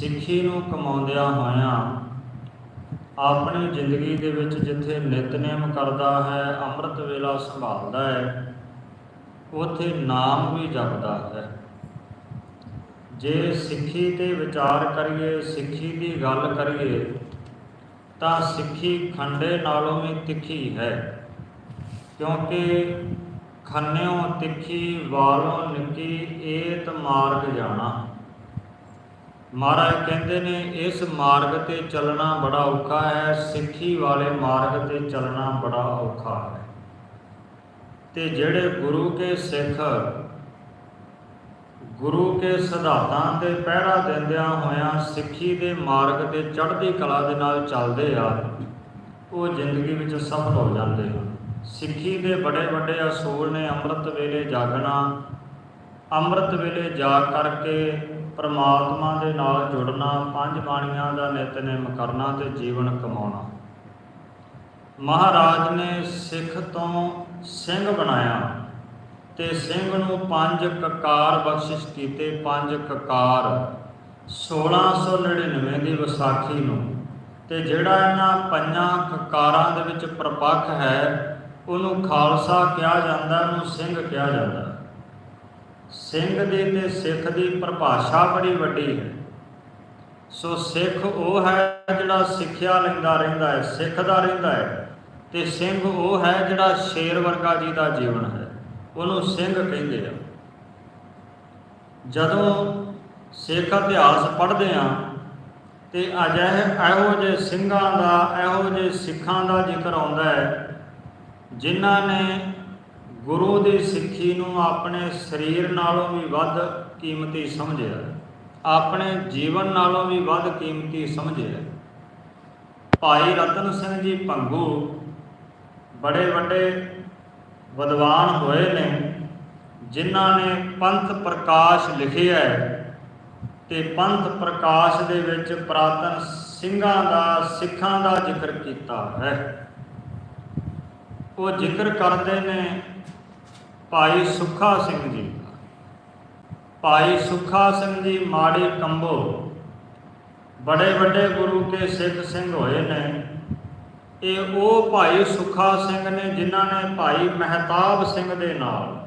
ਸਿੱਖੀ ਨੂੰ ਕਮਾਉਂਦਿਆਂ ਹੋਇਆਂ ਆਪਣੀ ਜ਼ਿੰਦਗੀ ਦੇ ਵਿੱਚ ਜਿੱਥੇ ਨਿਤਨੇਮ ਕਰਦਾ ਹੈ, ਅੰਮ੍ਰਿਤ ਵੇਲਾ ਸੰਭਾਲਦਾ ਹੈ, ਉਥੇ ਨਾਮ ਵੀ ਜਪਦਾ ਹੈ। ਜੇ ਸਿੱਖੀ ਤੇ ਵਿਚਾਰ ਕਰੀਏ, ਸਿੱਖੀ ਦੀ ਗੱਲ ਕਰੀਏ, ਤਾਂ ਸਿੱਖੀ ਖੰਡੇ ਨਾਲੋਂ ਵੀ ਤਿੱਖੀ ਹੈ, ਕਿਉਂਕਿ ਖੰਨਿਓ ਤਿੱਖੀ, ਵਾਲੋਂ ਨਿੱਕੀ ਏਤ ਮਾਰਗ ਜਾਣਾ। ਮਹਾਰਾਜ ਕਹਿੰਦੇ ਨੇ, ਇਸ ਮਾਰਗ ਤੇ ਚੱਲਣਾ ਬੜਾ ਔਖਾ ਹੈ, ਸਿੱਖੀ ਵਾਲੇ ਮਾਰਗ ਤੇ ਚੱਲਣਾ ਬੜਾ ਔਖਾ ਹੈ। ਤੇ ਜਿਹੜੇ ਗੁਰੂ ਕੇ ਸਿੱਖ, ਗੁਰੂ ਕੇ ਸਿਧਾਂਤਾਂ ਤੇ ਪਹਿਰਾ ਦਿੰਦਿਆਂ ਹੋਇਆਂ ਸਿੱਖੀ ਦੇ ਮਾਰਗ ਤੇ ਚੜ੍ਹਦੀ ਕਲਾ ਦੇ ਨਾਲ ਚੱਲਦੇ ਆ, ਉਹ ਜ਼ਿੰਦਗੀ ਵਿੱਚ ਸਫਲ ਹੋ ਜਾਂਦੇ ਹਨ ਸਿੱਖੀ ਦੇ ਬੜੇ ਵੱਡੇ ਅਸੂਲ ਨੇ, ਅੰਮ੍ਰਿਤ ਵੇਲੇ ਜਾਗਣਾ, ਅੰਮ੍ਰਿਤ ਵੇਲੇ ਜਾਗ ਕਰਕੇ ਪਰਮਾਤਮਾ ਦੇ ਨਾਲ ਜੁੜਨਾ, ਪੰਜ ਬਾਣੀਆਂ ਦਾ ਨਿਤਨੇਮ ਕਰਨਾ ਤੇ ਜੀਵਨ ਕਮਾਉਣਾ। ਮਹਾਰਾਜ ਨੇ ਸਿੱਖ ਤੋਂ ਸਿੰਘ ਬਣਾਇਆ ਤੇ ਸਿੰਘ ਨੂੰ ਪੰਜ ਕਕਾਰ ਬਖਸ਼ਿਸ਼ ਕੀਤੇ, ਪੰਜ ਕਕਾਰ 1699 ਦੀ ਵਿਸਾਖੀ ਨੂੰ। ਤੇ ਜਿਹੜਾ ਇਹਨਾਂ ਪੰਜਾਂ ਕਕਾਰਾਂ ਦੇ ਵਿੱਚ ਪ੍ਰਪੱਖ ਹੈ, ਉਹਨੂੰ ਖਾਲਸਾ ਕਿਹਾ ਜਾਂਦਾ, ਉਹਨੂੰ ਸਿੰਘ ਕਿਹਾ ਜਾਂਦਾ। ਸਿੰਘ ਦੀ ਤੇ ਸਿੱਖ ਦੀ ਪਰਿਭਾਸ਼ਾ ਬੜੀ ਵੱਡੀ ਹੈ। ਸੋ ਸਿੱਖ ਉਹ ਹੈ ਜਿਹੜਾ ਸਿੱਖਿਆ ਲੈਂਦਾ ਰਹਿੰਦਾ ਹੈ, ਸਿੱਖਦਾ ਰਹਿੰਦਾ ਹੈ ਤੇ ਸਿੰਘ ਉਹ ਹੈ ਜਿਹੜਾ ਸ਼ੇਰ ਵਰਗਾ ਜੀ ਦਾ ਜੀਵਨ ਹੈ, ਉਹਨੂੰ ਸਿੰਘ ਕਹਿੰਦੇ ਆ। ਜਦੋਂ ਸਿੱਖ ਇਤਿਹਾਸ ਪੜ੍ਹਦੇ ਆ ਤੇ ਅਜਿਹੇ ਇਹੋ ਜਿਹੇ ਸਿੰਘਾਂ ਦਾ, ਇਹੋ ਜਿਹੇ ਸਿੱਖਾਂ ਦਾ ਜ਼ਿਕਰ ਆਉਂਦਾ ਹੈ, ਜਿਨ੍ਹਾਂ ਨੇ ਗੁਰੂ ਦੀ ਸਿੱਖੀ ਨੂੰ ਆਪਣੇ ਸਰੀਰ ਨਾਲੋਂ ਵੀ ਵੱਧ ਕੀਮਤੀ ਸਮਝਿਆ। ਆਪਣੇ ਜੀਵਨ ਨਾਲੋਂ ਵੀ ਵੱਧ ਕੀਮਤੀ ਸਮਝਿਆ। ਭਾਈ ਰਤਨ ਸਿੰਘ ਜੀ ਭੰਗੂ ਬੜੇ ਵੱਡੇ ਵਿਦਵਾਨ ਹੋਏ ਨੇ, ਜਿਨ੍ਹਾਂ ਨੇ ਪੰਥ ਪ੍ਰਕਾਸ਼ ਲਿਖਿਆ ਹੈ ਤੇ ਪੰਥ ਪ੍ਰਕਾਸ਼ ਦੇ ਵਿੱਚ ਪ੍ਰਾਤਨ ਸਿੰਘਾਂ ਦਾ, ਸਿੱਖਾਂ ਦਾ ਜ਼ਿਕਰ ਕੀਤਾ ਹੈ। ਉਹ ਜ਼ਿਕਰ ਕਰਦੇ ਨੇ ਭਾਈ ਸੁੱਖਾ ਸਿੰਘ ਜੀ। ਭਾਈ ਸੁੱਖਾ ਸਿੰਘ ਜੀ, ਮਾੜੀ ਕੰਬੋ। ਬੜੇ ਵੱਡੇ ਗੁਰੂ ਕੇ ਸਿੱਖ ਸਿੰਘ ਹੋਏ ਨੇ। ਇਹ ਉਹ ਭਾਈ ਸੁੱਖਾ ਸਿੰਘ ਨੇ ਜਿਨ੍ਹਾਂ ਨੇ ਭਾਈ ਮਹਿਤਾਬ ਸਿੰਘ ਦੇ ਨਾਲ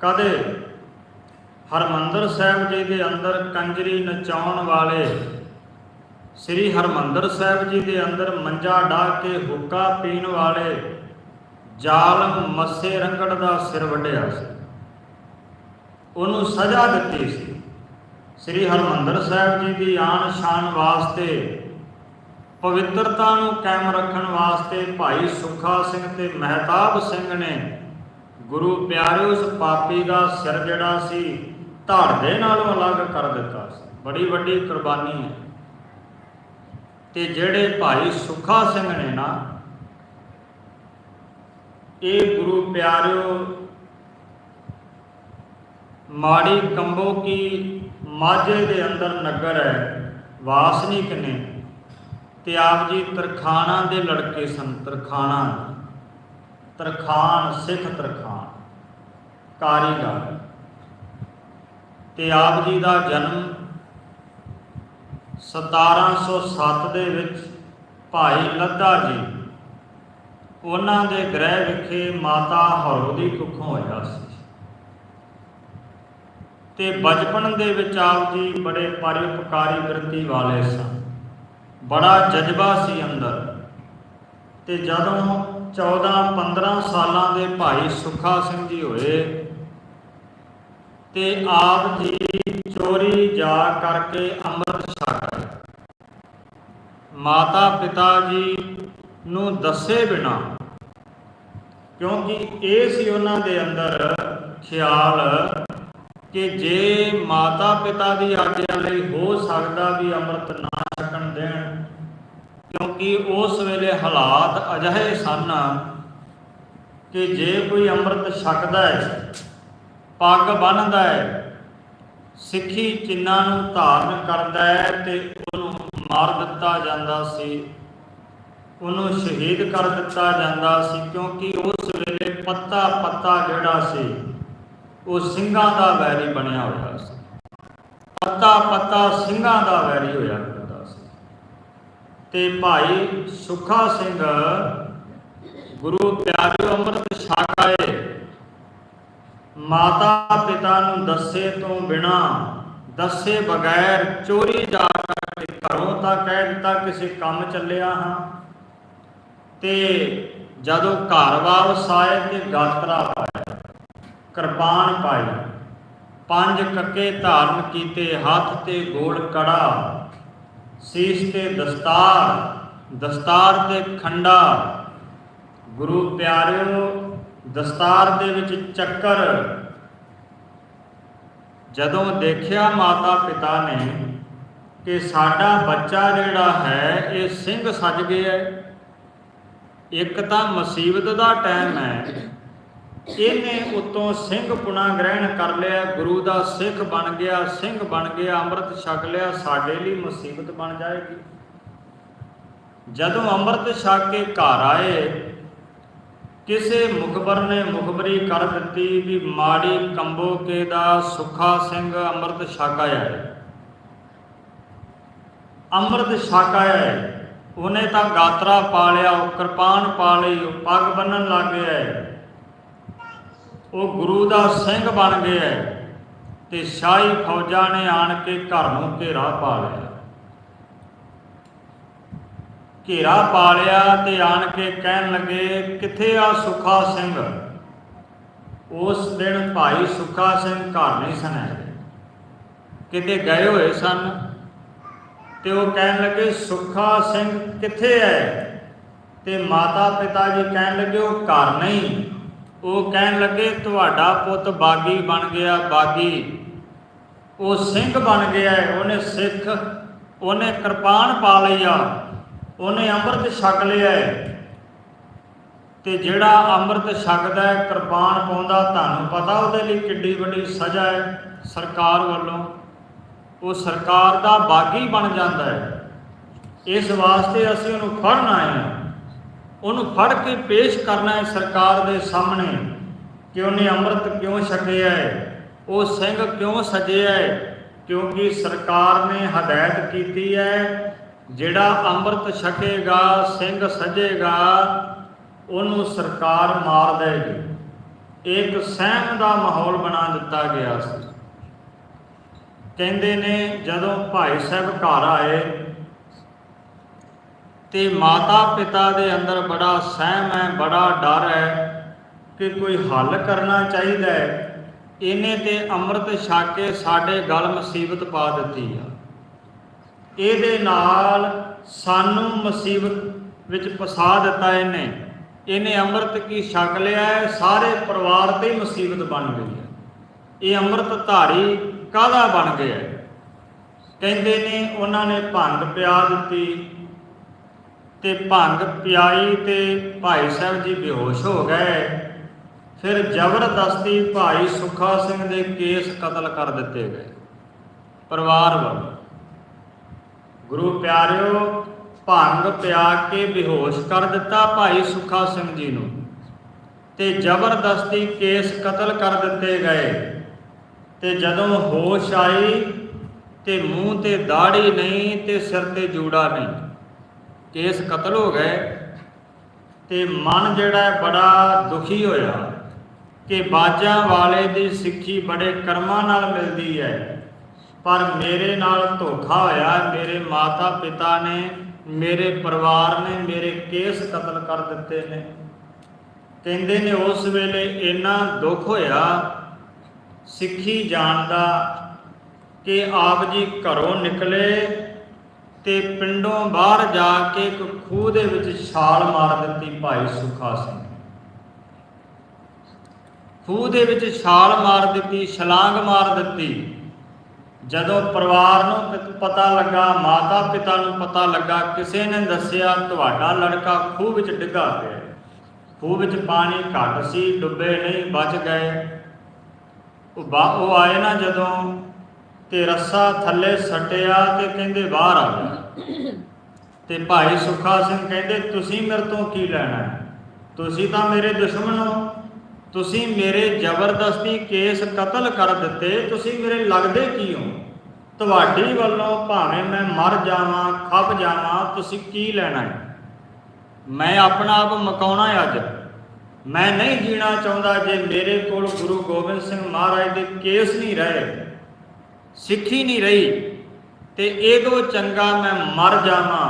ਕਦੇ ਹਰਮੰਦਰ ਸਾਹਿਬ ਜੀ ਦੇ ਅੰਦਰ ਕੰਜਰੀ ਨਚਾਉਣ ਵਾਲੇ ਸ੍ਰੀ ਹਰਮੰਦਰ ਸਾਹਿਬ ਜੀ ਦੇ ਅੰਦਰ ਮੰਜਾ ਢਾ ਕੇ ਹੁੱਕਾ ਪੀਣ ਵਾਲੇ ਜ਼ਾਲਮ ਮੱਸੇ ਰੰਗੜ ਦਾ ਸਿਰ ਵੱਢਿਆ ਸੀ। ਉਹਨੂੰ ਸਜ਼ਾ ਦਿੱਤੀ ਸੀ। ਸ੍ਰੀ ਹਰਮੰਦਰ ਸਾਹਿਬ ਜੀ ਦੀ ਆਨ ਸ਼ਾਨ ਵਾਸਤੇ, ਪਵਿੱਤਰਤਾ ਨੂੰ ਕਾਇਮ ਰੱਖਣ ਵਾਸਤੇ ਭਾਈ ਸੁੱਖਾ ਸਿੰਘ ਤੇ ਮਹਿਤਾਬ ਸਿੰਘ ਨੇ ਗੁਰੂ ਪਿਆਰੇ ਉਸ ਪਾਪੀ ਦਾ ਸਿਰ ਜਿਹੜਾ ਸੀ, ਧੜ ਦੇ ਨਾਲੋਂ ਅਲੱਗ ਕਰ ਦਿੱਤਾ ਸੀ। ਬੜੀ ਵੱਡੀ ਕੁਰਬਾਨੀ ਹੈ। ਤੇ ਜਿਹੜੇ ਭਾਈ ਸੁੱਖਾ ਸਿੰਘ ਨੇ ਨਾ ਇਹ ਗੁਰੂ ਪਿਆਰਿਓ, ਮਾੜੀ ਕੰਬੋ ਕੀ ਮਾਝੇ ਦੇ ਅੰਦਰ ਨਗਰ ਹੈ ਵਾਸਨੀਕ ਨੇ ਤੇ ਆਪ ਜੀ ਤਰਖਾਣਾ ਦੇ ਲੜਕੇ ਸਨ, ਤਰਖਾਣਾ ਤਰਖਾਨ ਸਿੱਖ ਤਰਖਾਨ ਕਾਰੀਗਰ। ਤੇ ਆਪ ਜੀ ਦਾ ਜਨਮ 1707 ਦੇ ਵਿੱਚ ਭਾਈ ਲੱਦਾ ਜੀ ਉਹਨਾਂ ਦੇ ਗ੍ਰਹਿ ਵਿਖੇ ਮਾਤਾ ਹਰੋ ਦੀ ਕੁੱਖੋਂ ਹੋਇਆ ਸੀ। ਤੇ ਬਚਪਨ ਦੇ ਵਿੱਚ ਆਪ ਜੀ ਬੜੇ ਪਰਉਪਕਾਰੀ ਬਿਰਤੀ ਵਾਲੇ ਸਨ। ਬੜਾ ਜਜ਼ਬਾ ਸੀ ਅੰਦਰ। ਤੇ ਜਦੋਂ 14 15 ਸਾਲਾਂ ਦੇ ਭਾਈ ਸੁੱਖਾ ਸਿੰਘ ਜੀ ਹੋਏ, ਤੇ ਆਪ ਜੀ ਚੋਰੀ ਜਾ ਕਰਕੇ ਅੰਮ੍ਰਿਤ ਛਕ ਮਾਤਾ ਪਿਤਾ ਜੀ ਨੂੰ ਦੱਸੇ ਬਿਨਾ। ਕਿਉਂਕਿ ਇਹ ਸੀ ਉਹਨਾਂ ਦੇ ਅੰਦਰ ਖਿਆਲ ਕਿ ਜੇ ਮਾਤਾ ਪਿਤਾ ਦੀ ਆਗਿਆ ਲਈ ਹੋ ਸਕਦਾ ਵੀ ਅੰਮ੍ਰਿਤ ਨਾ ਛਕਣ ਦੇਣ, ਕਿਉਂਕਿ ਉਸ ਵੇਲੇ ਹਾਲਾਤ ਅਜਿਹੇ ਸਨ ਕਿ ਜੇ ਕੋਈ ਅੰਮ੍ਰਿਤ ਛਕਦਾ ਹੈ, ਪੱਗ ਬੰਨ੍ਹਦਾ ਹੈ, ਸਿੱਖੀ ਚਿੰਨਾਂ ਨੂੰ ਧਾਰਨ ਕਰਦਾ ਹੈ ਤੇ ਉਹਨੂੰ ਮਾਰ ਦਿੱਤਾ ਜਾਂਦਾ ਸੀ। ਉਹਨੂੰ ਸ਼ਹੀਦ ਕਰ ਦਿੱਤਾ ਜਾਂਦਾ ਸੀ ਕਿਉਂਕਿ ਉਸ ਵੇਲੇ ਪੱਤਾ ਪੱਤਾ ਜਿਹੜਾ ਸੀ, ਉਹ ਸਿੰਘਾਂ ਦਾ ਵੈਰੀ ਬਣਿਆ ਹੋਇਆ ਸੀ। ਪੱਤਾ ਪੱਤਾ ਸਿੰਘਾਂ ਦਾ ਵੈਰੀ ਹੋਇਆ ਕਰਦਾ ਸੀ। ਤੇ ਭਾਈ ਸੁਖਾ ਸਿੰਘ, ਗੁਰੂ ਪਿਆਰਿਓ ਅੰਮ੍ਰਿਤ ਛਕ ਮਾਤਾ ਪਿਤਾ ਨੂੰ ਦੱਸੇ ਤੋਂ ਬਿਨਾ, ਦੱਸੇ ਬਗੈਰ ਚੋਰੀ ਜਾ ਕੇ ਘਰੋਂ ਤਾਂ ਕਹਿ ਦਿੱਤਾ, ਕਿਸੇ ਕੰਮ ਚੱਲਿਆ ਹਾਂ। ਤੇ ਜਦੋਂ ਘਰ ਵਾਪਸ ਆਏ ਤੇ ਗਾਤਰਾ ਪਾਇਆ ਕਿਰਪਾਨ ਪਾਈ, ਪੰਜ ਕੱਕੇ ਧਾਰਨ ਕੀਤੇ, ਹੱਥ ਤੇ ਗੋਲ ਕੜਾ, ਸੀਸ ਤੇ ਦਸਤਾਰ ਦਸਤਾਰ ਤੇ ਖੰਡਾ, ਗੁਰੂ ਪਿਆਰਿਓ, ਦਸਤਾਰ ਦੇ ਵਿੱਚ ਚੱਕਰ। ਜਦੋਂ ਦੇਖਿਆ ਮਾਤਾ ਪਿਤਾ ਨੇ ਕਿ ਸਾਡਾ ਬੱਚਾ ਜਿਹੜਾ ਹੈ, ਇਹ ਸਿੰਘ ਸੱਜ ਗਿਆ ਹੈ। ਇੱਕ ਤਾਂ ਮੁਸੀਬਤ ਦਾ ਟਾਈਮ ਹੈ। ਇਹਨੇ ਉਤੋਂ ਸਿੰਘ ਪੁਣਾ ਗ੍ਰਹਿਣ ਕਰ ਲਿਆ, ਗੁਰੂ ਦਾ ਸਿੱਖ ਬਣ ਗਿਆ, ਸਿੰਘ ਬਣ ਗਿਆ, ਅੰਮ੍ਰਿਤ ਛਕ ਲਿਆ, ਸਾਡੇ ਲਈ ਮੁਸੀਬਤ ਬਣ ਜਾਏਗੀ। ਜਦੋਂ ਅੰਮ੍ਰਿਤ ਛਕ ਕੇ ਘਰ ਆਏ, ਕਿਸੇ ਮੁਖਬਰ ਨੇ ਮੁਖਬਰੀ ਕਰ ਦਿੱਤੀ ਵੀ ਮਾੜੀ ਕੰਬੋ ਕੇ ਦਾ ਸੁਖਾ ਸਿੰਘ ਅੰਮ੍ਰਿਤ ਛਕ ਆਇਆ ਹੈ। ਅੰਮ੍ਰਿਤ ਛਕ ਆਇਆ ਹੈ। ਉਹਨੇ ਤਾਂ ਗਾਤਰਾ ਪਾ ਲਿਆ ਉਹ ਕਿਰਪਾਨ ਪਾ ਲਈ, ਪੱਗ ਬੰਨਣ ਲੱਗ ਗਿਆ ਹੈ। ਉਹ ਗੁਰੂ ਦਾ ਸਿੰਘ ਬਣ ਗਿਆ ਹੈ ਤੇ ਸ਼ਾਹੀ ਫੌਜਾਂ ਨੇ ਆਣ ਕੇ ਘਰ ਨੂੰ ਘੇਰਾ ਪਾ ਲਿਆ। ਘੇਰਾ ਪਾ ਲਿਆ ਤੇ ਆਣ ਕੇ ਕਹਿਣ ਲੱਗੇ, ਕਿੱਥੇ ਆ ਸੁਖਾ ਸਿੰਘ? ਉਸ ਦਿਨ ਭਾਈ ਸੁਖਾ ਸਿੰਘ ਘਰ ਨਹੀਂ ਸਨ ਆਏ ਕਿਤੇ ਗਏ ਹੋਏ ਸਨ ਤੇ ਉਹ ਕਹਿਣ ਲੱਗੇ ਸੁਖਾ ਸਿੰਘ ਕਿੱਥੇ ਹੈ ਤੇ ਮਾਤਾ ਪਿਤਾ ਜੀ ਕਹਿਣ ਲੱਗੇ ਉਹ ਘਰ ਨਹੀਂ। ਉਹ ਕਹਿਣ ਲੱਗੇ ਤੁਹਾਡਾ ਪੁੱਤ ਬਾਗੀ ਬਣ ਗਿਆ ਬਾਗੀ। ਉਹ ਸਿੰਘ ਬਣ ਗਿਆ ਹੈ, ਉਹਨੇ ਸਿੱਖ ਉਹਨੇ ਕਿਰਪਾਨ ਪਾ ਲਈ ਆ ਉਹਨੇ ਅੰਮ੍ਰਿਤ ਛਕ ਲਿਆ ਤੇ ਜਿਹੜਾ ਅੰਮ੍ਰਿਤ ਛਕਦਾ ਹੈ ਕਿਰਪਾਨ ਪਾਉਂਦਾ ਤੁਹਾਨੂੰ ਪਤਾ ਉਹਦੇ ਲਈ ਕਿੱਡੀ ਵੱਡੀ ਸਜ਼ਾ ਹੈ ਸਰਕਾਰ ਵੱਲੋਂ। ਉਹ ਸਰਕਾਰ ਦਾ ਬਾਗੀ ਬਣ ਜਾਂਦਾ ਹੈ। ਇਸ ਵਾਸਤੇ ਅਸੀਂ ਉਹਨੂੰ ਫੜਨਾ ਹੈ। ਉਹਨੂੰ ਫੜ ਕੇ ਪੇਸ਼ ਕਰਨਾ ਹੈ ਸਰਕਾਰ ਦੇ ਸਾਹਮਣੇ। ਕਿ ਉਹਨੇ ਅੰਮ੍ਰਿਤ ਕਿਉਂ ਛਕਿਆ ਹੈ? ਉਹ ਸਿੰਘ ਕਿਉਂ ਸਜਿਆ ਹੈ? ਕਿਉਂਕਿ ਸਰਕਾਰ ਨੇ ਹਦਾਇਤ ਕੀਤੀ ਹੈ, ਜਿਹੜਾ ਅੰਮ੍ਰਿਤ ਛਕੇਗਾ, ਸਿੰਘ ਸਜੇਗਾ, ਉਹਨੂੰ ਸਰਕਾਰ ਮਾਰ ਦੇਗੀ। ਇੱਕ ਸਹਿਮ ਦਾ ਮਾਹੌਲ ਬਣਾ ਦਿੱਤਾ ਗਿਆ ਸੀ। ਕਹਿੰਦੇ ਨੇ, ਜਦੋਂ ਭਾਈ ਸਾਹਿਬ ਘਰ ਆਏ ਤੇ ਮਾਤਾ ਪਿਤਾ ਦੇ ਅੰਦਰ ਬੜਾ ਸਹਿਮ ਹੈ, ਬੜਾ ਡਰ ਹੈ ਕਿ ਕੋਈ ਹੱਲ ਕਰਨਾ ਚਾਹੀਦਾ ਹੈ। ਇਹਨੇ ਤੇ ਅੰਮ੍ਰਿਤ ਛਕ ਕੇ ਸਾਡੇ ਗਲ ਮੁਸੀਬਤ ਪਾ ਦਿੱਤੀ ਆ। ਇਹਦੇ ਨਾਲ ਸਾਨੂੰ ਮੁਸੀਬਤ ਵਿੱਚ ਫਸਾ ਦਿੱਤਾ ਇਹਨੇ। ਇਹਨੇ ਅੰਮ੍ਰਿਤ ਕੀ ਛਕ ਲਿਆ ਹੈ? ਸਾਰੇ ਪਰਿਵਾਰ ਤੇ ਮੁਸੀਬਤ ਬਣ ਗਈ ਹੈ। ਇਹ ਅੰਮ੍ਰਿਤ ਧਾਰੀ ਕਾਹਦਾ ਬਣ ਗਿਆ ਕਹਿੰਦੇ ਨੇ ਉਹਨਾਂ ਨੇ ਭੰਗ ਪਿਆ ਦਿੱਤੀ ਤੇ ਭੰਗ ਪਿਆਈ ਤੇ ਭਾਈ ਸਾਹਿਬ ਜੀ ਬੇਹੋਸ਼ ਹੋ ਗਏ। ਫਿਰ ਜ਼ਬਰਦਸਤੀ ਭਾਈ ਸੁਖਾ ਸਿੰਘ ਦੇ ਕੇਸ ਕਤਲ ਕਰ ਦਿੱਤੇ ਗਏ। ਪਰਿਵਾਰ ਵੱਲੋਂ। ਗੁਰੂ ਪਿਆਰਿਓ, ਭੰਗ ਪਿਆ ਕੇ ਬੇਹੋਸ਼ ਕਰ ਦਿੱਤਾ ਭਾਈ ਸੁਖਾ ਸਿੰਘ ਜੀ ਨੂੰ ਤੇ ਜ਼ਬਰਦਸਤੀ ਕੇਸ ਕਤਲ ਕਰ ਦਿੱਤੇ ਗਏ। ਤੇ ਜਦੋਂ ਹੋਸ਼ ਆਈ ਤੇ ਮੂੰਹ ਤੇ ਦਾੜੀ ਨਹੀਂ ਤੇ ਸਿਰ ਤੇ ਜੂੜਾ ਨਹੀਂ, ਕੇਸ ਕਤਲ ਹੋ ਗਏ ਤੇ ਮਨ ਜਿਹੜਾ ਬੜਾ ਦੁਖੀ ਹੋਇਆ ਕਿ ਬਾਜਾਂ ਵਾਲੇ ਦੀ ਸਿੱਖੀ ਬੜੇ ਕਰਮਾਂ ਨਾਲ ਮਿਲਦੀ ਹੈ। ਪਰ ਮੇਰੇ ਨਾਲ ਧੋਖਾ ਹੋਇਆ, ਮੇਰੇ ਮਾਤਾ ਪਿਤਾ ਨੇ, ਮੇਰੇ ਪਰਿਵਾਰ ਨੇ, ਮੇਰੇ ਕੇਸ ਕਤਲ ਕਰ ਦਿੱਤੇ ਨੇ। ਕਹਿੰਦੇ ਨੇ ਉਸ ਵੇਲੇ ਇੰਨਾ ਦੁੱਖ ਹੋਇਆ ਸਿੱਖੀ ਜਾਣਦਾ ਕਿ ਆਪ ਜੀ ਘਰੋਂ ਨਿਕਲੇ ਤੇ ਪਿੰਡੋਂ ਬਾਹਰ ਜਾ ਕੇ ਇੱਕ ਖੂਹ ਦੇ ਵਿੱਚ ਛਾਲ ਮਾਰ ਦਿੱਤੀ ਭਾਈ ਸੁਖਾ ਸਿੰਘ। ਖੂਹ ਦੇ ਵਿੱਚ ਛਾਲ ਮਾਰ ਦਿੱਤੀ, ਛਲਾਂਗ ਮਾਰ ਦਿੱਤੀ। ਜਦੋਂ ਪਰਿਵਾਰ ਨੂੰ ਪਤਾ ਲੱਗਾ, ਮਾਤਾ ਪਿਤਾ ਨੂੰ ਪਤਾ ਲੱਗਾ, ਕਿਸੇ ਨੇ ਦੱਸਿਆ, ਤੁਹਾਡਾ ਲੜਕਾ ਖੂਹ ਵਿੱਚ ਡਿੱਗਾ ਪਿਆ। ਖੂਹ ਵਿੱਚ ਪਾਣੀ ਘੱਟ ਸੀ, ਡੁੱਬੇ ਨਹੀਂ, ਬਚ ਗਏ। ਉਹ ਉਹ ਆਏ ਨਾ ਜਦੋਂ ਤੇ ਰੱਸਾ ਥੱਲੇ ਸਟਿਆ ਤੇ ਕਹਿੰਦੇ ਬਾਹਰ ਆ ਗਿਆ ਤੇ ਭਾਈ ਸੁਖਾ ਸਿੰਘ ਕਹਿੰਦੇ, ਤੁਸੀਂ ਮੇਰੇ ਤੋਂ ਕੀ ਲੈਣਾ ਤੁਸੀਂ ਤਾਂ ਮੇਰੇ ਦੁਸ਼ਮਣ ਹੋ। ਤੁਸੀਂ ਮੇਰੇ ਜ਼ਬਰਦਸਤੀ ਕੇਸ ਕਤਲ ਕਰ ਦਿੱਤੇ। ਤੁਸੀਂ ਮੇਰੇ ਲੱਗਦੇ ਕੀ ਹੋ? ਤੁਹਾਡੀ ਵੱਲੋਂ ਭਾਵੇਂ ਮੈਂ ਮਰ ਜਾਵਾਂ ਖੱਪ ਜਾਵਾਂ, ਤੁਸੀਂ ਕੀ ਲੈਣਾ ਹੈ? ਮੈਂ ਆਪਣਾ ਆਪ ਮਕਾਉਣਾ ਹੈ ਅੱਜ। ਮੈਂ ਨਹੀਂ ਜੀਣਾ ਚਾਹੁੰਦਾ ਜੇ ਮੇਰੇ ਕੋਲ ਗੁਰੂ ਗੋਬਿੰਦ ਸਿੰਘ ਮਹਾਰਾਜ ਦੇ ਕੇਸ ਨਹੀਂ ਰਹੇ, ਸਿੱਖੀ ਨਹੀਂ ਰਹੀ, ਤੇ ਇਹਦੋਂ ਚੰਗਾ ਮੈਂ ਮਰ ਜਾਵਾਂ,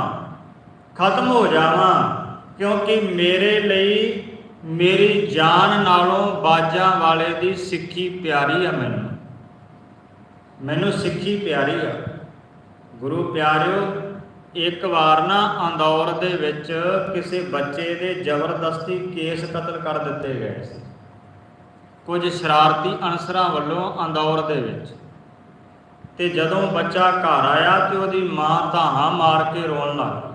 ਖਤਮ ਹੋ ਜਾਵਾਂ, ਕਿਉਂਕਿ ਮੇਰੇ ਲਈ ਮੇਰੀ ਜਾਨ ਨਾਲੋਂ ਬਾਜਾਂ ਵਾਲੇ ਦੀ ਸਿੱਖੀ ਪਿਆਰੀ ਆ ਮੈਨੂੰ। ਮੈਨੂੰ ਸਿੱਖੀ ਪਿਆਰੀ ਆ। ਗੁਰੂ ਪਿਆਰਿਓ ਇੱਕ ਵਾਰ ਨਾ ਅੰਦੌਰ ਦੇ ਵਿੱਚ ਕਿਸੇ ਬੱਚੇ ਦੇ ਜ਼ਬਰਦਸਤੀ ਕੇਸ ਕਤਲ ਕਰ ਦਿੱਤੇ ਗਏ ਸੀ। ਕੁਝ ਸ਼ਰਾਰਤੀ ਅਨਸਰਾਂ ਵੱਲੋਂ ਅੰਦੌਰ ਦੇ ਵਿੱਚ। ਤੇ ਜਦੋਂ ਬੱਚਾ ਘਰ ਆਇਆ ਤੇ ਉਹਦੀ ਮਾਂ ਧਾਹਾਂ ਮਾਰ ਕੇ ਰੋਣ ਲੱਗ ਪਈ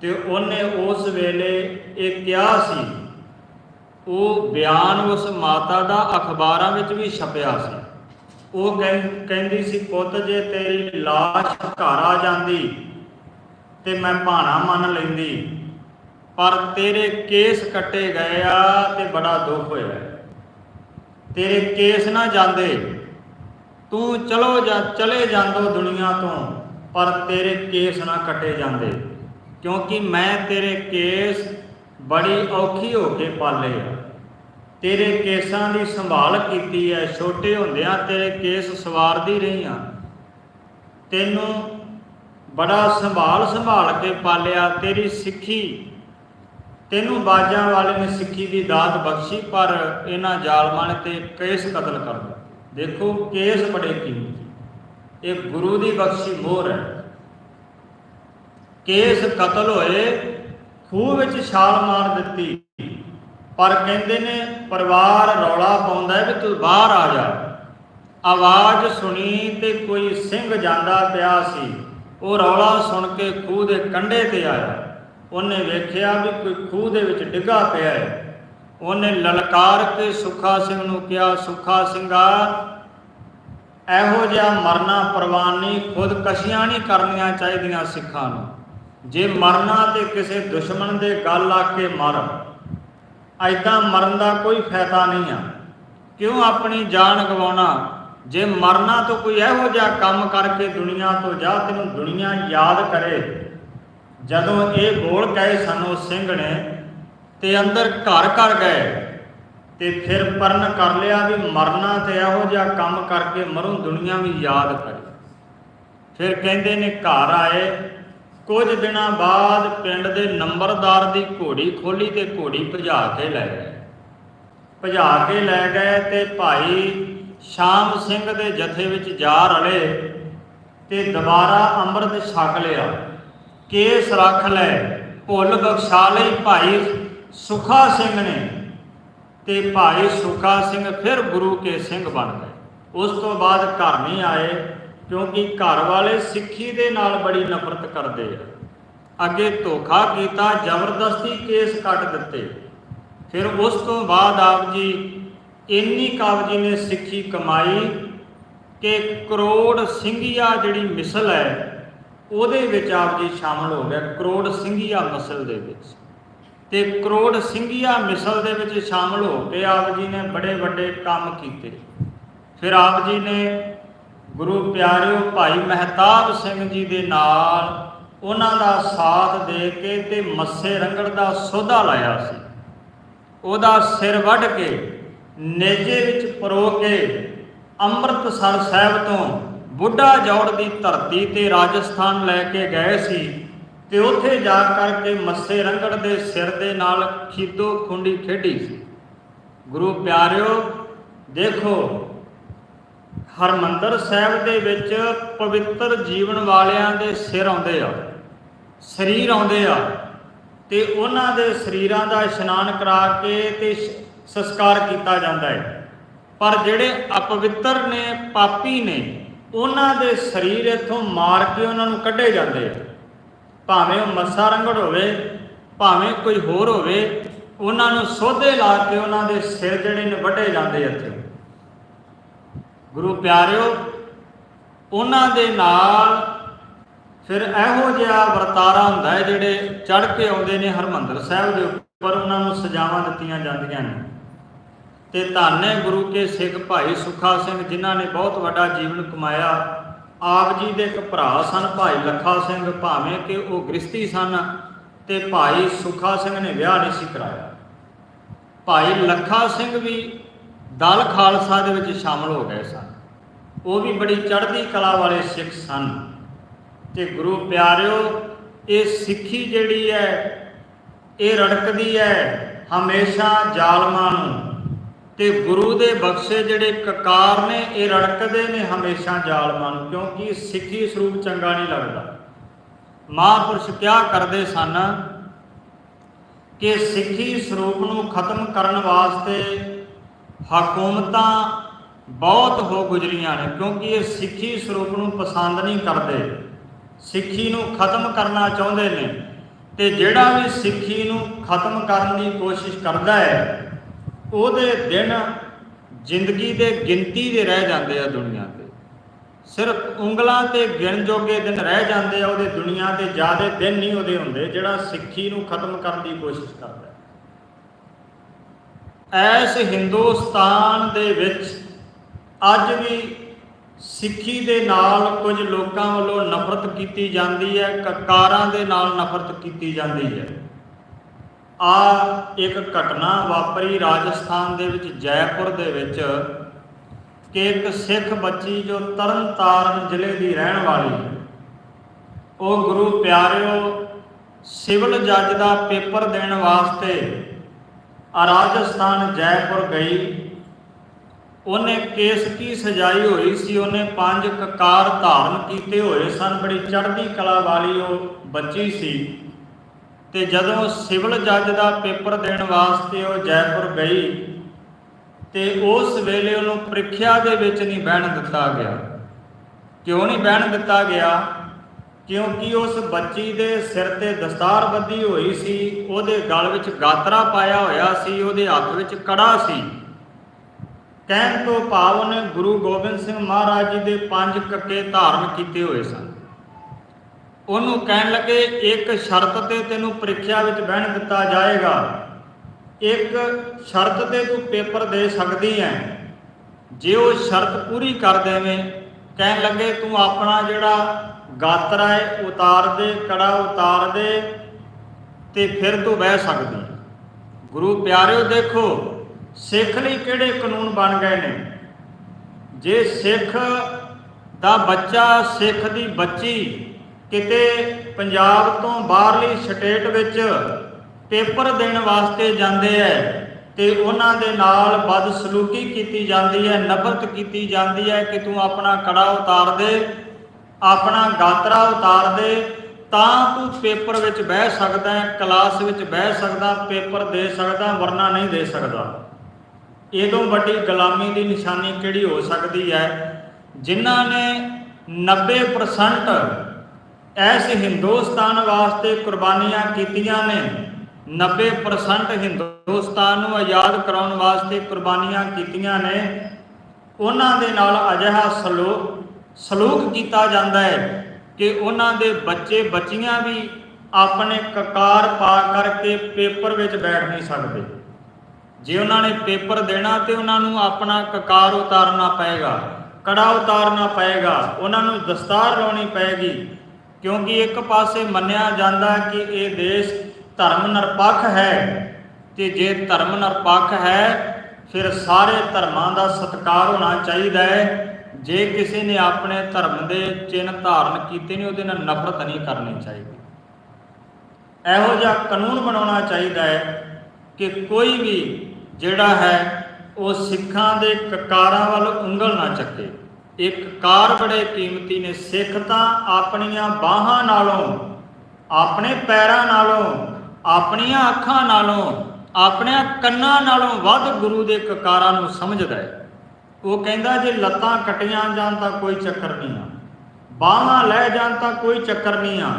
ਤੇ ਉਹਨੇ ਉਸ ਵੇਲੇ ਇਹ ਕਿਹਾ ਸੀ, ਉਹ ਬਿਆਨ ਉਸ ਮਾਤਾ ਦਾ ਅਖਬਾਰਾਂ ਵਿੱਚ ਵੀ ਛਪਿਆ ਸੀ। ਉਹ ਕਹਿੰ- ਕਹਿੰਦੀ ਸੀ, ਪੁੱਤ, ਜੇ ਤੇਰੀ ਲਾਸ਼ ਘਰ ਆ ਜਾਂਦੀ ਤੇ ਮੈਂ ਭਾਣਾ ਮੰਨ ਲੈਂਦੀ। ਪਰ ਤੇਰੇ ਕੇਸ ਕੱਟੇ ਗਏ ਆ ਤੇ ਬੜਾ ਦੁੱਖ ਹੋਇਆ। ਤੇਰੇ ਕੇਸ ਨਾ ਜਾਂਦੇ। ਤੂੰ ਚਲੋ ਜਾਂ, ਚਲੇ ਜਾਂਦੋ ਦੁਨੀਆ ਤੋਂ, ਪਰ ਤੇਰੇ ਕੇਸ ਨਾ ਕੱਟੇ ਜਾਂਦੇ। ਕਿਉਂਕਿ ਮੈਂ ਤੇਰੇ ਕੇਸ ਬੜੀ ਔਖੀ ਹੋ ਕੇ ਪਾਲੇ ਆ। ਤੇਰੇ ਕੇਸਾਂ ਦੀ ਸੰਭਾਲ ਕੀਤੀ ਹੈ ਛੋਟੇ ਹੁੰਦਿਆਂ ਤੇਰੇ ਕੇਸ ਸਵਾਰਦੀ ਰਹੀ ਆ। ਤੈਨੂੰ ਬੜਾ ਸੰਭਾਲ ਸੰਭਾਲ ਕੇ ਪਾਲਿਆ ਤੇਰੀ ਸਿੱਖੀ। ਤੈਨੂੰ ਬਾਜਾਂ ਵਾਲੇ ਨੇ ਸਿੱਖੀ ਦੀ ਦਾਤ ਬਖਸ਼ੀ, ਪਰ ਇਹਨਾਂ ਜ਼ਾਲਮਾਂ ਨੇ ਤੇ ਕੇਸ ਕਤਲ ਕਰ ਦਿੱਤੇ। ਦੇਖੋ, ਕੇਸ ਬੜੇ ਕੀਮਤੀ ਇਹ ਗੁਰੂ ਦੀ ਬਖਸ਼ੀ ਮੋਹਰ ਹੈ। ਕੇਸ ਕਤਲ ਹੋਏ, ਖੂਹ ਵਿੱਚ ਛਾਲ ਮਾਰ ਦਿੱਤੀ। ਪਰ ਕਹਿੰਦੇ ਨੇ, ਪਰਿਵਾਰ ਰੌਲਾ ਪਾਉਂਦਾ ਵੀ ਤੂੰ ਬਾਹਰ ਆ ਜਾ। ਆਵਾਜ਼ ਸੁਣੀ ਤੇ ਕੋਈ ਸਿੰਘ ਜਾਂਦਾ ਪਿਆ ਸੀ। ਉਹ ਰੌਲਾ ਸੁਣ ਕੇ ਖੂਹ ਦੇ ਕੰਢੇ ਤੇ ਆਇਆ। ਉਹਨੇ ਵੇਖਿਆ ਵੀ ਕੋਈ ਖੂਹ ਦੇ ਵਿੱਚ ਡਿੱਗਾ ਪਿਆ ਹੈ। ਉਹਨੇ ਲਲਕਾਰ ਕੇ ਸੁੱਖਾ ਸਿੰਘ ਨੂੰ ਕਿਹਾ, ਸੁੱਖਾ ਸਿੰਘਾ, ਇਹੋ ਜਿਹਾ ਮਰਨਾ ਪ੍ਰਵਾਨੀ ਖੁਦ ਕਸ਼ੀਆਂ ਨਹੀਂ ਕਰਨੀਆਂ ਚਾਹੀਦੀਆਂ ਸਿੱਖਾਂ ਨੂੰ। ਜੇ ਮਰਨਾ ਤੇ ਕਿਸੇ ਦੁਸ਼ਮਣ ਦੇ ਗੱਲ ਲਾ ਕੇ ਮਰ। ਐਦਾਂ ਮਰਨ ਦਾ ਕੋਈ ਫਾਇਦਾ ਨਹੀਂ ਆ। ਕਿਉਂ ਆਪਣੀ ਜਾਨ ਗਵਾਉਣਾ? ਜੇ ਮਰਨਾ ਤਾਂ ਕੋਈ ਇਹੋ ਜਿਹਾ ਕੰਮ ਕਰਕੇ ਦੁਨੀਆ ਤੋਂ ਜਾ ਤੈਨੂੰ ਦੁਨੀਆ ਯਾਦ ਕਰੇ। ਜਦੋਂ ਇਹ ਬੋਲ ਕਹੇ ਸਾਨੂੰ ਸਿੰਘ ਨੇ ਤੇ ਅੰਦਰ ਘਰ ਘਰ ਗਏ ਤੇ ਫਿਰ ਪਰਨ ਕਰ ਲਿਆ ਵੀ ਮਰਨਾ ਤੇ ਇਹੋ ਜਿਹਾ ਕੰਮ ਕਰਕੇ ਮਰੂੰ ਦੁਨੀਆ ਵੀ ਯਾਦ ਕਰੇ। ਫਿਰ ਕਹਿੰਦੇ ਨੇ ਘਰ ਆਏ। ਕੁਝ ਦਿਨਾਂ ਬਾਅਦ ਪਿੰਡ ਦੇ ਨੰਬਰਦਾਰ ਦੀ ਘੋੜੀ ਖੋਲੀ ਤੇ ਘੋੜੀ ਭਜਾ ਕੇ ਲੈ ਗਏ। ਭਜਾ ਕੇ ਲੈ ਗਏ ਤੇ ਭਾਈ ਸ਼ਾਮ ਸਿੰਘ ਦੇ ਜਥੇ ਵਿੱਚ ਜਾ ਰਲੇ ਤੇ ਦੁਬਾਰਾ ਅੰਮ੍ਰਿਤ ਛਕ ਲਿਆ। ਕੇਸ ਰੱਖ ਲੈ, ਭੁੱਲ ਬਖਸ਼ਾ ਲਈ ਭਾਈ ਸੁਖਾ ਸਿੰਘ ਨੇ ਤੇ ਭਾਈ ਸੁਖਾ ਸਿੰਘ ਫਿਰ ਗੁਰੂ ਕੇ ਸਿੰਘ ਬਣ ਗਏ। ਉਸ ਤੋਂ ਬਾਅਦ ਘਰ ਨਹੀਂ ਆਏ ਕਿਉਂਕਿ ਘਰ ਵਾਲੇ ਸਿੱਖੀ ਦੇ ਨਾਲ ਬੜੀ ਨਫ਼ਰਤ ਕਰਦੇ ਆ। ਅੱਗੇ ਧੋਖਾ ਕੀਤਾ, ਜ਼ਬਰਦਸਤੀ ਕੇਸ ਕੱਟ ਦਿੱਤੇ। ਫਿਰ ਉਸ ਤੋਂ ਬਾਅਦ ਆਪ ਜੀ ਇੰਨੀ ਕਾਬਜੀ ਨੇ ਸਿੱਖੀ ਕਮਾਈ ਕਿ ਕਰੋੜ ਸਿੰਘੀਆ ਜਿਹੜੀ ਮਿਸਲ ਹੈ, ਉਹਦੇ ਵਿੱਚ ਆਪ ਜੀ ਸ਼ਾਮਲ ਹੋ ਗਿਆ ਕਰੋੜ ਸਿੰਘੀਆ ਮਿਸਲ ਦੇ ਵਿੱਚ। ਤੇ ਕਰੋੜ ਸਿੰਘੀਆ ਮਿਸਲ ਦੇ ਵਿੱਚ ਸ਼ਾਮਲ ਹੋ ਕੇ ਆਪ ਜੀ ਨੇ ਬੜੇ ਵੱਡੇ ਕੰਮ ਕੀਤੇ। ਫਿਰ ਆਪ ਜੀ ਨੇ ਗੁਰੂ ਪਿਆਰਿਓ ਭਾਈ ਮਹਿਤਾਬ ਸਿੰਘ ਜੀ ਦੇ ਨਾਲ ਉਹਨਾਂ ਦਾ ਸਾਥ ਦੇ ਕੇ ਤੇ ਮੱਸੇ ਰੰਗੜ ਦਾ ਸੋਧਾ ਲਾਇਆ ਸੀ। ਉਹਦਾ ਸਿਰ ਵੱਢ ਕੇ ਨੇਜੇ ਵਿੱਚ ਪਰੋ ਕੇ ਅੰਮ੍ਰਿਤਸਰ ਸਾਹਿਬ ਤੋਂ ਬੁੱਢਾ ਜੌੜ ਦੀ ਧਰਤੀ ਤੇ ਰਾਜਸਥਾਨ ਲੈ ਕੇ ਗਏ ਸੀ ਤੇ ਉੱਥੇ ਜਾ ਕਰਕੇ ਮੱਸੇ ਰੰਗੜ ਦੇ ਸਿਰ ਦੇ ਨਾਲ ਖੀਦੋ ਖੁੰਡੀ ਖੇਡੀ ਸੀ। ਗੁਰੂ ਪਿਆਰਿਓ, ਦੇਖੋ, ਹਰਮੰਦਰ ਸਾਹਿਬ ਦੇ ਵਿੱਚ ਪਵਿੱਤਰ ਜੀਵਨ ਵਾਲਿਆਂ ਦੇ ਸਿਰ ਆਉਂਦੇ ਆ, ਸਰੀਰ ਆਉਂਦੇ ਆ ਤੇ ਉਹਨਾਂ ਦੇ ਸਰੀਰਾਂ ਦਾ ਇਸ਼ਨਾਨ ਕਰਾ ਕੇ ਤੇ ਸੰਸਕਾਰ ਕੀਤਾ ਜਾਂਦਾ ਹੈ। ਪਰ ਜਿਹੜੇ ਅਪਵਿੱਤਰ ਨੇ, ਪਾਪੀ ਨੇ, ਉਹਨਾਂ ਦੇ ਸਰੀਰ ਇੱਥੋਂ ਮਾਰ ਕੇ ਉਹਨਾਂ ਨੂੰ ਕੱਢੇ ਜਾਂਦੇ ਆ। ਭਾਵੇਂ ਉਹ ਮੱਸਾ ਰੰਗੜ ਹੋਵੇ, ਭਾਵੇਂ ਕੋਈ ਹੋਰ ਹੋਵੇ, ਉਹਨਾਂ ਨੂੰ ਸੋਧੇ ਲਾ ਕੇ ਉਹਨਾਂ ਦੇ ਸਿਰ ਜਿਹੜੇ ਨੇ ਵੱਢੇ ਜਾਂਦੇ ਇੱਥੇ। ਗੁਰੂ ਪਿਆਰਿਓ, ਉਹਨਾਂ ਦੇ ਨਾਲ ਫਿਰ ਇਹੋ ਜਿਹਾ ਵਰਤਾਰਾ ਹੁੰਦਾ ਹੈ ਜਿਹੜੇ ਚੜ ਕੇ ਆਉਂਦੇ ਨੇ ਹਰਮੰਦਰ ਸਾਹਿਬ ਦੇ ਉੱਪਰ, ਉਹਨਾਂ ਨੂੰ ਸਜ਼ਾਵਾਂ ਦਿੱਤੀਆਂ ਜਾਂਦੀਆਂ ਨੇ। ਤੇ ਧੰਨ ਗੁਰੂ ਕੇ ਸਿੱਖ ਭਾਈ ਸੁਖਾ ਸਿੰਘ ਜਿਨ੍ਹਾਂ ਨੇ ਬਹੁਤ ਵੱਡਾ ਜੀਵਨ ਕਮਾਇਆ। ਆਪ ਜੀ ਦੇ ਇੱਕ ਭਰਾ ਸਨ, ਭਾਈ ਲੱਖਾ ਸਿੰਘ, ਭਾਵੇਂ ਕਿ ਉਹ ਗ੍ਰਸਤੀ ਸਨ, ਤੇ ਭਾਈ ਸੁਖਾ ਸਿੰਘ ਨੇ ਵਿਆਹ ਨਹੀਂ ਸੀ ਕਰਾਇਆ। ਭਾਈ ਲੱਖਾ ਸਿੰਘ ਵੀ ਦਲ ਖਾਲਸਾ ਦੇ ਵਿੱਚ ਸ਼ਾਮਲ ਹੋ ਗਏ ਸਨ। ਉਹ ਵੀ ਬੜੀ ਚੜ੍ਹਦੀ ਕਲਾ ਵਾਲੇ ਸਿੱਖ ਸਨ। ਤੇ ਗੁਰੂ ਪਿਆਰਿਓ, ਇਹ ਸਿੱਖੀ ਜਿਹੜੀ ਹੈ, ਇਹ ਰੜਕਦੀ ਹੈ, ਹਮੇਸ਼ਾ ਜ਼ਾਲਮਾਂ ਨੂੰ ਤੇ ਗੁਰੂ ਦੇ ਬਖਸ਼ੇ ਜਿਹੜੇ ਕਕਾਰ ਨੇ, ਇਹ ਰੜਕਦੇ ਨੇ ਹਮੇਸ਼ਾ ਜ਼ਾਲਮਾਂ ਨੂੰ, ਕਿਉਂਕਿ ਸਿੱਖੀ ਸਰੂਪ ਚੰਗਾ ਨਹੀਂ ਲੱਗਦਾ। ਮਹਾਂਪੁਰਸ਼ ਕਿਆ ਕਰਦੇ ਸਨ ਕਿ ਸਿੱਖੀ ਸਰੂਪ ਨੂੰ ਖਤਮ ਕਰਨ ਵਾਸਤੇ ਹਕੂਮਤਾਂ ਬਹੁਤ ਹੋ ਗੁਜਰੀਆਂ ਨੇ, ਕਿਉਂਕਿ ਇਹ ਸਿੱਖੀ ਸਰੂਪ ਨੂੰ ਪਸੰਦ ਨਹੀਂ ਕਰਦੇ। ਸਿੱਖੀ ਨੂੰ ਖਤਮ ਕਰਨਾ ਚਾਹੁੰਦੇ ਨੇ ਤੇ ਜਿਹੜਾ ਵੀ ਸਿੱਖੀ ਨੂੰ ਖਤਮ ਕਰਨ ਦੀ ਕੋਸ਼ਿਸ਼ ਕਰਦਾ ਹੈ ਉਹਦੇ ਦਿਨ ਜ਼ਿੰਦਗੀ ਦੇ ਗਿਣਤੀ ਦੇ ਰਹਿ ਜਾਂਦੇ ਆ ਦੁਨੀਆ ਤੇ। ਸਿਰਫ ਉਂਗਲਾਂ ਤੇ ਗਿਣ ਜੋਗੇ ਦਿਨ ਰਹਿ ਜਾਂਦੇ ਆ, ਉਹਦੇ ਦੁਨੀਆ ਤੇ ਜ਼ਿਆਦਾ ਦਿਨ ਨਹੀਂ ਉਹਦੇ ਹੁੰਦੇ, ਜਿਹੜਾ ਸਿੱਖੀ ਨੂੰ ਖਤਮ ਕਰਨ ਦੀ ਕੋਸ਼ਿਸ਼ ਕਰਦਾ ਹੈ। ਐਸ ਹਿੰਦੁਸਤਾਨ ਦੇ ਵਿੱਚ ਅੱਜ ਵੀ ਸਿੱਖੀ ਦੇ ਨਾਲ ਕੁਝ ਲੋਕਾਂ ਵੱਲੋਂ ਨਫ਼ਰਤ ਕੀਤੀ ਜਾਂਦੀ ਹੈ, ਕਕਾਰਾਂ ਦੇ ਨਾਲ ਨਫ਼ਰਤ ਕੀਤੀ ਜਾਂਦੀ ਹੈ। ਆ ਇੱਕ ਘਟਨਾ ਵਾਪਰੀ ਰਾਜਸਥਾਨ ਦੇ ਵਿੱਚ ਜੈਪੁਰ ਦੇ ਵਿੱਚ ਕਿ ਇੱਕ ਸਿੱਖ ਬੱਚੀ ਜੋ ਤਰਨਤਾਰਨ ਜ਼ਿਲ੍ਹੇ ਦੀ ਰਹਿਣ ਵਾਲੀ ਉਹ ਗੁਰੂ ਪਿਆਰਿਓ ਸਿਵਲ ਜੱਜ ਦਾ ਪੇਪਰ ਦੇਣ ਵਾਸਤੇ ਆ ਰਾਜਸਥਾਨ ਜੈਪੁਰ ਗਈ। ਉਹਨੇ ਕੇਸ ਕੀ ਸਜਾਈ ਹੋਈ ਸੀ? ਉਹਨੇ ਪੰਜ ਕਕਾਰ ਧਾਰਨ ਕੀਤੇ ਹੋਏ ਸਨ। ਬੜੀ ਚੜ੍ਹਦੀ ਕਲਾ ਵਾਲੀ ਉਹ ਬੱਚੀ ਸੀ। ਤੇ ਜਦੋਂ ਸਿਵਲ ਜੱਜ ਦਾ ਪੇਪਰ ਦੇਣ ਵਾਸਤੇ ਉਹ ਜੈਪੁਰ ਗਈ, ਤੇ ਉਸ ਵੇਲੇ ਉਹਨੂੰ ਪ੍ਰੀਖਿਆ ਦੇ ਵਿੱਚ ਨਹੀਂ ਬਹਿਣ ਦਿੱਤਾ ਗਿਆ। ਕਿਉਂ ਨਹੀਂ ਬਹਿਣ ਦਿੱਤਾ ਗਿਆ? ਕਿਉਂਕਿ ਉਸ ਬੱਚੀ ਦੇ ਸਿਰ ਤੇ ਦਸਤਾਰ ਬੱਧੀ ਹੋਈ ਸੀ, ਉਹਦੇ ਗਲ ਵਿੱਚ ਗਾਤਰਾ ਪਾਇਆ ਹੋਇਆ ਸੀ, ਉਹਦੇ ਹੱਥ ਵਿੱਚ ਕੜਾ ਸੀ। ਕਹਿਣ ਤੋਂ ਭਾਵ ਉਹਨੇ ਗੁਰੂ ਗੋਬਿੰਦ ਸਿੰਘ ਮਹਾਰਾਜ ਜੀ ਦੇ ਪੰਜ ਕੱਕੇ ਧਾਰਨ ਕੀਤੇ ਹੋਏ ਸਨ। ਉਹਨੂੰ ਕਹਿਣ ਲੱਗੇ, ਇੱਕ ਸ਼ਰਤ ਤੇ ਤੈਨੂੰ ਪ੍ਰੀਖਿਆ ਵਿੱਚ ਬਹਿਣ ਦਿੱਤਾ ਜਾਏਗਾ। ਇੱਕ ਸ਼ਰਤ ਤੇ ਤੂੰ ਪੇਪਰ ਦੇ ਸਕਦੀ ਹੈ ਜੇ ਉਹ ਸ਼ਰਤ ਪੂਰੀ ਕਰ ਦੇਵੇਂ, ਕਹਿਣ ਲੱਗੇ, ਤੂੰ ਆਪਣਾ ਜਿਹੜਾ ਗਾਤਰਾ ਹੈ ਉਤਾਰ ਦੇ, ਕੜਾ ਉਤਾਰ ਦੇ, ਤੇ ਫਿਰ ਤੂੰ ਬਹਿ ਸਕਦੀ ਹੈ। ਗੁਰੂ ਪਿਆਰਿਓ, ਦੇਖੋ, ਸਿੱਖ ਲਈ ਕਿਹੜੇ ਕਾਨੂੰਨ ਬਣ ਗਏ ਨੇ? ਜੇ ਸਿੱਖ ਦਾ ਬੱਚਾ ਸਿੱਖ ਦੀ ਬੱਚੀ ਕਿਤੇ ਪੰਜਾਬ ਤੋਂ ਬਾਹਰਲੀ ਸਟੇਟ ਵਿੱਚ ਪੇਪਰ ਦੇਣ ਵਾਸਤੇ ਜਾਂਦੇ ਐ ਤੇ ਉਹਨਾਂ ਦੇ ਨਾਲ ਬਦਸਲੂਕੀ ਕੀਤੀ ਜਾਂਦੀ ਹੈ ਨਫ਼ਰਤ ਕੀਤੀ ਜਾਂਦੀ ਹੈ ਕਿ ਤੂੰ ਆਪਣਾ ਕੜਾ ਉਤਾਰ ਦੇ, ਆਪਣਾ ਗਾਤਰਾ ਉਤਾਰ ਦੇ, ਤਾਂ ਤੂੰ ਪੇਪਰ ਵਿੱਚ ਬਹਿ ਸਕਦਾ ਹੈ ਕਲਾਸ ਵਿੱਚ ਬਹਿ ਸਕਦਾ, ਪੇਪਰ ਦੇ ਸਕਦਾ, ਵਰਨਾ ਨਹੀਂ ਦੇ ਸਕਦਾ। ਇਹ ਤੋਂ ਵੱਡੀ ਗੁਲਾਮੀ ਦੀ ਨਿਸ਼ਾਨੀ ਕਿਹੜੀ ਹੋ ਸਕਦੀ ਹੈ ਜਿਨ੍ਹਾਂ ਨੇ 90% ਐਸ ਹਿੰਦੁਸਤਾਨ ਵਾਸਤੇ ਕੁਰਬਾਨੀਆਂ ਕੀਤੀਆਂ ਨੇ। 90% ਹਿੰਦੁਸਤਾਨ ਨੂੰ ਆਜ਼ਾਦ ਕਰਾਉਣ ਵਾਸਤੇ ਕੁਰਬਾਨੀਆਂ ਕੀਤੀਆਂ ਨੇ। ਉਹਨਾਂ ਦੇ ਨਾਲ ਅਜਿਹਾ ਸਲੂਕ ਸਲੂਕ ਕੀਤਾ ਜਾਂਦਾ ਹੈ ਕਿ ਉਹਨਾਂ ਦੇ ਬੱਚੇ ਬੱਚੀਆਂ ਵੀ ਆਪਣੇ ਕਕਾਰ ਪਾ ਕਰਕੇ ਪੇਪਰ ਵਿੱਚ ਬੈਠ ਨਹੀਂ ਸਕਦੇ। ਜੇ ਉਹਨਾਂ ਨੇ ਪੇਪਰ ਦੇਣਾ ਤੇ ਉਹਨਾਂ ਨੂੰ ਆਪਣਾ ਕਕਾਰ ਉਤਾਰਨਾ ਪਏਗਾ, ਕੜਾ ਉਤਾਰਨਾ ਪਏਗਾ, ਉਹਨਾਂ ਨੂੰ ਦਸਤਾਰ ਲਾਉਣੀ ਪਏਗੀ ਕਿਉਂਕਿ ਇੱਕ ਪਾਸੇ ਮੰਨਿਆ ਜਾਂਦਾ ਕਿ ਇਹ ਦੇਸ਼ ਧਰਮ ਨਿਰਪੱਖ ਹੈ ਤੇ ਜੇ ਧਰਮ ਨਿਰਪੱਖ ਹੈ, ਫਿਰ ਸਾਰੇ ਧਰਮਾਂ ਦਾ ਸਤਿਕਾਰ ਹੋਣਾ ਚਾਹੀਦਾ ਹੈ। ਜੇ ਕਿਸੇ ਨੇ ਆਪਣੇ ਧਰਮ ਦੇ ਚਿੰਨ੍ਹ ਧਾਰਨ ਕੀਤੇ ਨੇ, ਉਹਦੇ ਨਾਲ ਨਫ਼ਰਤ ਨਹੀਂ ਕਰਨੀ ਚਾਹੀਦੀ। ਇਹੋ ਜਿਹਾ ਕਾਨੂੰਨ ਬਣਾਉਣਾ ਚਾਹੀਦਾ ਹੈ ਕਿ ਕੋਈ ਵੀ ਜਿਹੜਾ ਹੈ, ਉਹ ਸਿੱਖਾਂ ਦੇ ਕਕਾਰਾਂ ਵੱਲ ਉਂਗਲ ਨਾ ਚੱਕੇ। ਇੱਕ ਕਾਰ ਬੜੇ ਕੀਮਤੀ ਨੇ, ਸਿੱਖ ਤਾਂ ਆਪਣੀਆਂ ਬਾਹਾਂ ਨਾਲੋਂ, ਆਪਣੇ ਪੈਰਾਂ ਨਾਲੋਂ, ਆਪਣੀਆਂ ਅੱਖਾਂ ਨਾਲੋਂ, ਆਪਣਿਆਂ ਕੰਨਾਂ ਨਾਲੋਂ ਵੱਧ ਗੁਰੂ ਦੇ ਕਕਾਰਾਂ ਨੂੰ ਸਮਝਦਾ ਹੈ। ਉਹ ਕਹਿੰਦਾ, ਜੇ ਲੱਤਾਂ ਕਟੀਆਂ ਜਾਣ ਤਾਂ ਕੋਈ ਚੱਕਰ ਨਹੀਂ ਆ। ਬਾਹਾਂ ਲੈ ਜਾਣ ਤਾਂ ਕੋਈ ਚੱਕਰ ਨਹੀਂ ਆ।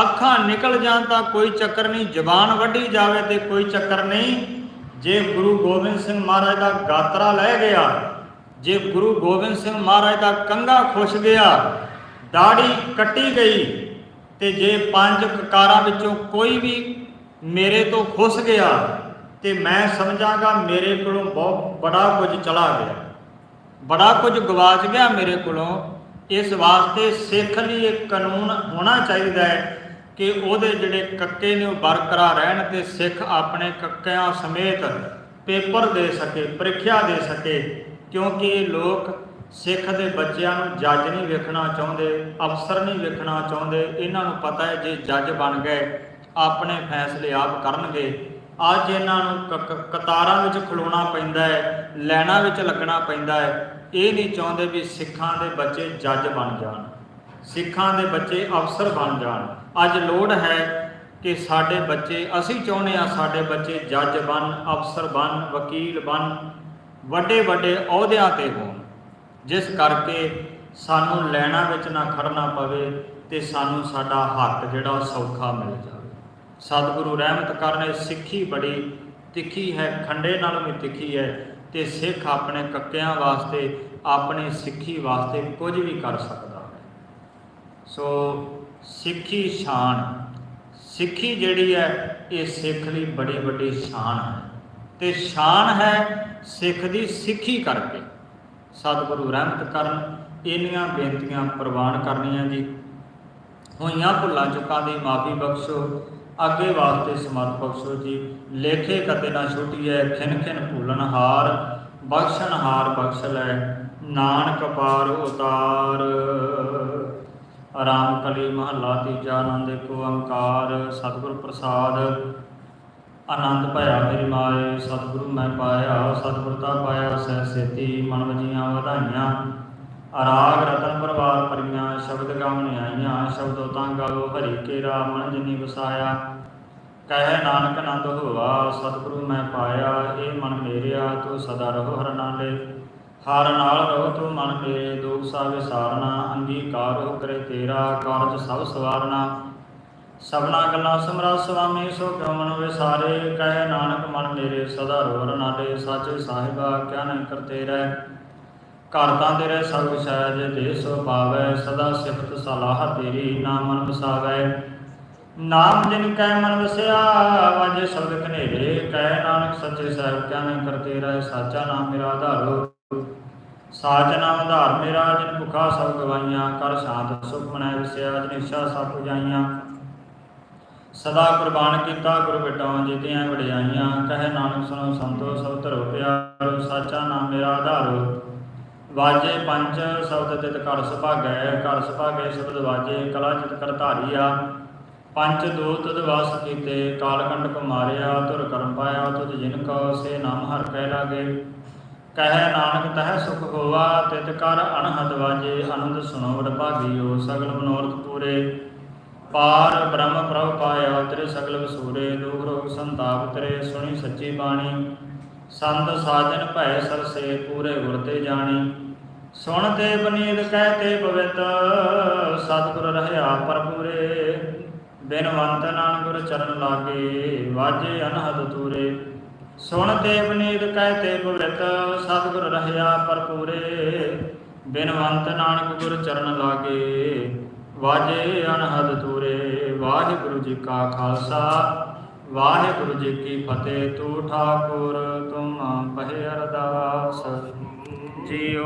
ਅੱਖਾਂ ਨਿਕਲ ਜਾਣ ਤਾਂ ਕੋਈ ਚੱਕਰ ਨਹੀਂ। ਜ਼ਬਾਨ ਵੱਢੀ ਜਾਵੇ ਤੇ ਕੋਈ ਚੱਕਰ ਨਹੀਂ। ਜੇ ਗੁਰੂ ਗੋਬਿੰਦ ਸਿੰਘ ਮਹਾਰਾਜ ਦਾ ਗਾਤਰਾ ਲੈ ਗਿਆ ਜੇ ਗੁਰੂ ਗੋਬਿੰਦ ਸਿੰਘ ਮਹਾਰਾਜ ਦਾ ਕੰਗਾ ਖੁਸ਼ ਗਿਆ, ਦਾੜੀ ਕੱਟੀ ਗਈ, ਤੇ ਜੇ ਪੰਜ ਕਕਾਰਾਂ ਵਿੱਚੋਂ ਕੋਈ ਵੀ ਮੇਰੇ ਤੋਂ ਖੁਸ਼ ਗਿਆ, ਤੇ ਮੈਂ ਸਮਝਾਂਗਾ ਮੇਰੇ ਕੋਲੋਂ ਬਹੁਤ ਬੜਾ ਕੁਝ ਚਲਾ ਗਿਆ। ਬੜਾ ਕੁਝ ਗਵਾਚ ਗਿਆ ਮੇਰੇ ਕੋਲੋਂ। ਇਸ ਵਾਸਤੇ ਸਿੱਖ ਲਈ ਇਹ ਕਾਨੂੰਨ ਹੋਣਾ ਚਾਹੀਦਾ ਹੈ ਕਿ ਉਹਦੇ ਜਿਹੜੇ ਕੱਕੇ ਨੇ ਉਹ ਬਰਕਰਾਰ ਰਹਿਣ ਤੇ ਸਿੱਖ ਆਪਣੇ ਕੱਕਿਆਂ ਸਮੇਤ ਪੇਪਰ ਦੇ ਸਕੇ, ਪ੍ਰੀਖਿਆ ਦੇ ਸਕੇ। ਕਿਉਂਕਿ ਲੋਕ ਸਿੱਖ ਦੇ ਬੱਚਿਆਂ ਨੂੰ ਜੱਜ ਨਹੀਂ ਵੇਖਣਾ ਚਾਹੁੰਦੇ, ਅਫਸਰ ਨਹੀਂ ਵੇਖਣਾ ਚਾਹੁੰਦੇ। ਇਹਨਾਂ ਨੂੰ ਪਤਾ ਹੈ ਜੇ ਜੱਜ ਬਣ ਗਏ, ਆਪਣੇ ਫੈਸਲੇ ਆਪ ਕਰਨਗੇ। ਅੱਜ ਇਹਨਾਂ ਨੂੰ ਕ- ਕਤਾਰਾਂ ਵਿੱਚ ਖਲੋਣਾ ਪੈਂਦਾ ਹੈ ਲਾਈਨਾਂ ਵਿੱਚ ਲੱਗਣਾ ਪੈਂਦਾ ਹੈ। ਇਹ ਨਹੀਂ ਚਾਹੁੰਦੇ ਵੀ ਸਿੱਖਾਂ ਦੇ ਬੱਚੇ ਜੱਜ ਬਣ ਜਾਣ। ਸਿੱਖਾਂ ਦੇ ਬੱਚੇ ਅਫਸਰ ਬਣ ਜਾਣ। ਅੱਜ ਲੋੜ ਹੈ ਕਿ ਸਾਡੇ ਬੱਚੇ, ਅਸੀਂ ਚਾਹੁੰਦੇ ਆ ਸਾਡੇ ਬੱਚੇ ਜੱਜ ਬਣ, ਅਫਸਰ ਬਣ, ਵਕੀਲ ਬਣ। ਵੱਡੇ ਵੱਡੇ ਅਹੁਦਿਆਂ ਤੇ ਹੋਣ। ਜਿਸ ਕਰਕੇ ਸਾਨੂੰ ਲੈਣਾ ਵਿੱਚ ਨਾ ਖੜਨਾ ਪਵੇ ਤੇ ਸਾਨੂੰ ਸਾਡਾ ਹੱਕ ਜਿਹੜਾ ਉਹ ਸੌਖਾ ਮਿਲ ਜਾਵੇ। ਸਤਿਗੁਰੂ ਰਹਿਮਤ ਕਰਨੇ ਸਿੱਖੀ ਬੜੀ ਤਿੱਖੀ ਹੈ, ਖੰਡੇ ਨਾਲ ਵੀ ਤਿੱਖੀ ਹੈ ਤੇ ਸਿੱਖ ਆਪਣੇ ਕੱਕਿਆਂ ਵਾਸਤੇ, ਆਪਣੀ ਸਿੱਖੀ ਵਾਸਤੇ ਕੁਝ ਵੀ ਕਰ ਸਕਦਾ ਹੈ। ਸੋ ਸਿੱਖੀ ਸ਼ਾਨ, ਸਿੱਖੀ ਜਿਹੜੀ ਹੈ, ਇਹ ਸਿੱਖ ਲਈ ਬੜੀ ਵੱਡੀ ਸ਼ਾਨ ਹੈ। ਤੇ ਸ਼ਾਨ ਹੈ ਸਿੱਖ ਦੀ ਸਿੱਖੀ ਕਰਕੇ। ਸਤਿਗੁਰੂ ਰਹਿਮਤ ਕਰਨ, ਇੰਨੀਆਂ ਬੇਨਤੀਆਂ ਪ੍ਰਵਾਨ ਕਰਨੀਆਂ ਜੀ। ਹੋਈਆਂ ਭੁੱਲਾਂ ਚੁੱਕਾਂ ਦੀ ਮਾਫੀ ਬਖਸ਼ੋ, ਅੱਗੇ ਵਾਸਤੇ ਸਮਤ ਬਖਸ਼ੋ ਜੀ। ਲੇਖੇ ਕਦੇ ਨਾ ਛੁਟੀਐ, ਖਿਨ ਖਿਨ ਭੂਲਨ ਹਾਰ, ਬਖਸ਼ਣ ਹਾਰ ਬਖਸ਼ ਲੈ, ਨਾਨਕ ਪਾਰ ਉਤਾਰ। ਆਰਾਮ ਕਲੀ ਮਹੱਲਾ ਤੀਜਾ ਆਨੰਦ ਕੋ ਓੰਕਾਰ ਸਤਿਗੁਰ ਪ੍ਰਸਾਦ। ਆਨੰਦ ਭਇਆ ਮੇਰੀ ਮਾਏ, ਸਤਿਗੁਰੂ ਮੈਂ ਪਾਇਆ ਸਤਿਗੁਰਤਾ ਪਾਇਆ, ਸਹਿ ਸੇਤੀ ਮਨ ਵਜੀਆਂ ਵਧਾਈਆਂ। ਅਰਾਗ ਰਤਨ ਪਰਵਾਰ ਪਰੀਆਂ ਸ਼ਬਦ ਗਾਵਣ ਆਈਆਂ ਸ਼ਬਦੋ ਤਾਂ ਗਾਵੋ ਹਰੀ ਕੇਰਾ, ਮਨ ਜਿਨੀ ਵਸਾਇਆ। ਕਹਿ ਨਾਨਕ ਆਨੰਦ ਹੋਵਾ ਸਤਿਗੁਰੂ ਮੈਂ ਪਾਇਆ, ਇਹ ਮਨ ਮੇਰਿਆ, ਤੂੰ ਸਦਾ ਰਹੋ ਹਰ ਨਾਲੇ। ਹਰ ਨਾਲ ਰਹੋ ਤੂੰ ਮਨ ਮੇਰੇ, ਦੁਖ ਸਾ ਵਿਸਾਰਨਾ ਅੰਗੀਕਾਰ ਹੋ ਕਰੇ ਤੇਰਾ, ਕਾਰਜ ਸਭ ਸਵਾਰਨਾ। ਸਭਨਾ ਗੱਲਾਂ ਸਮਰਾ ਸੁਆਮੀ, ਸੋ ਕਿਉ ਮਨ ਵਿਸਾਰੇ ਕਹਿ ਨਾਨਕ ਮਨ ਮੇਰੇ ਸਦਾ ਰੋਰ ਨਾਲੇ ਸਾਚੇ ਸਾਹਿਬਾ ਕਿਆ ਨਹੀਂ ਕਰਤੇ ਰਹਿ। ਘਰ ਤੇਰੇ ਸਭ ਵਿਸ਼ਾਇ ਜੇ ਦੇ ਸੋ ਪਾਵੈ, ਸਦਾ ਸਿਫਤ ਸਲਾਹ ਤੇਰੀ ਨਾਮ ਮਨ ਵਸਾਵੈ। ਨਾਮ ਜਿਨ ਕੈ ਮਨ ਵਸਿਆ, ਵਾਜੇ ਸ਼ਬਦ ਕਨੇਰੇ ਕਹਿ ਨਾਨਕ ਸੱਚੇ ਸਾਹਿਬ ਕਿਆ ਨਹੀਂ ਕਰਤੇ ਰਹਿ, ਸਾਚਾ ਨਾਮ ਮੇਰਾ ਆਧਾਰੋ ਸਾਚ ਨਾਮ ਆਧਾਰ ਮੇਰਾ, ਜਿਨ ਭੁਖਾ ਸਭ ਗਵਾਈਆਂ, ਕਰ ਸ਼ਾਂਤ ਸੁਖ ਮਨੈ ਵਸਿਆ, ਜਿਨ ਇੱਛਾ ਸਭ ਪੁਜਾਈਆਂ। ਸਦਾ ਕੁਰਬਾਨ ਕੀਤਾ, ਗੁਰ ਬਿਟਾਂ ਜਿਤਿਆਂ ਵਡਿਆਈਆਂ, ਕਹਿ ਨਾਨਕ ਸੁਣੋ ਸੰਤੋ, ਸਭ ਧਰੋ ਪਿਆਰੋ, ਸਾਚਾ ਨਾਮ ਮੇਰਾ ਆਧਾਰੋ। ਵਾਜੇ ਪੰਜ, ਸ਼ਬਦ ਤਿਤ ਕਰ ਸੁਭਾਗੈ ਕਰ ਸੁਭਾਗੈ ਸ਼ਬਦ ਵਾਜੇ, ਕਲਾ ਜਿਤ ਕਰ ਧਾਰੀਆ। ਪੰਜ ਦੂਤ ਦਿਵਸ ਕੀਤੇ, ਕਾਲ ਕੰਡ ਕੋ ਮਾਰਿਆ ਤੁਰ ਕਰਮ ਪਾਇਆ, ਤੁਧ ਜਿਨ ਕੋ ਸੇ ਨਾਮ ਹਰ ਕਹਿ ਲਾਗੇ। ਕਹਿ ਨਾਨਕ, ਤਹਿ ਸੁਖ ਹੋਵਾ ਤਿਤ ਕਰ ਅਨਹਦ ਵਾਜੇ ਅਨੰਦ ਸੁਣੋ ਵਡ ਭਾਗੀਓ ਸਗਲ ਮਨੋਰਥ ਪੂਰੇ। ਪਾਰ ਬ੍ਰਹਮ ਪ੍ਰਭ ਪਾਇਆ ਤੇਰੇ ਸਗਲ ਵਸੂਰੇ, ਦੁਖ ਰੋਗ ਸੰਤਾਪ ਤੇਰੇ, ਸੁਣੀ ਸੱਚੀ ਬਾਣੀ। ਸੰਤ ਸਾਜਨ ਭੈ ਸਰਸੇ, ਪੂਰੇ ਗੁਰ ਤੇ ਜਾਣੀ। ਸੁਣ ਤੇ ਬਨੀਦ ਕਹਿ ਤੇ ਪਵਿੱਤ, ਸਤਿਗੁਰ ਰਹਿਆ ਪਰਪੂਰੇ ਬਿਨਵੰਤ ਨਾਨਕ ਗੁਰ ਚਰਨ ਲਾਗੇ, ਵਾਜੇ ਅਨਹਦ ਤੂਰੇ ਸੁਣ ਤੇ ਬਨੀਦ ਕਹਿ ਤੇ ਪਵਿੱਤ, ਸਤਿਗੁਰ ਰਹਿਆ ਪਰਪੂਰੇ ਬਿਨਵੰਤ ਨਾਨਕ ਗੁਰ ਚਰਨ ਲਾਗੇ ਵਾਜੇ ਅਨਹਦ ਤੂਰੇ, ਵਾਹਿਗੁਰੂ ਜੀ ਕਾ ਖਾਲਸਾ, ਵਾਹਿਗੁਰੂ ਜੀ ਕੀ ਫਤਿਹ। ਤੂ ਠਾਕੁਰ, ਤੁਮ ਪਹਿ ਅਰਦਾਸ। ਜੀਓ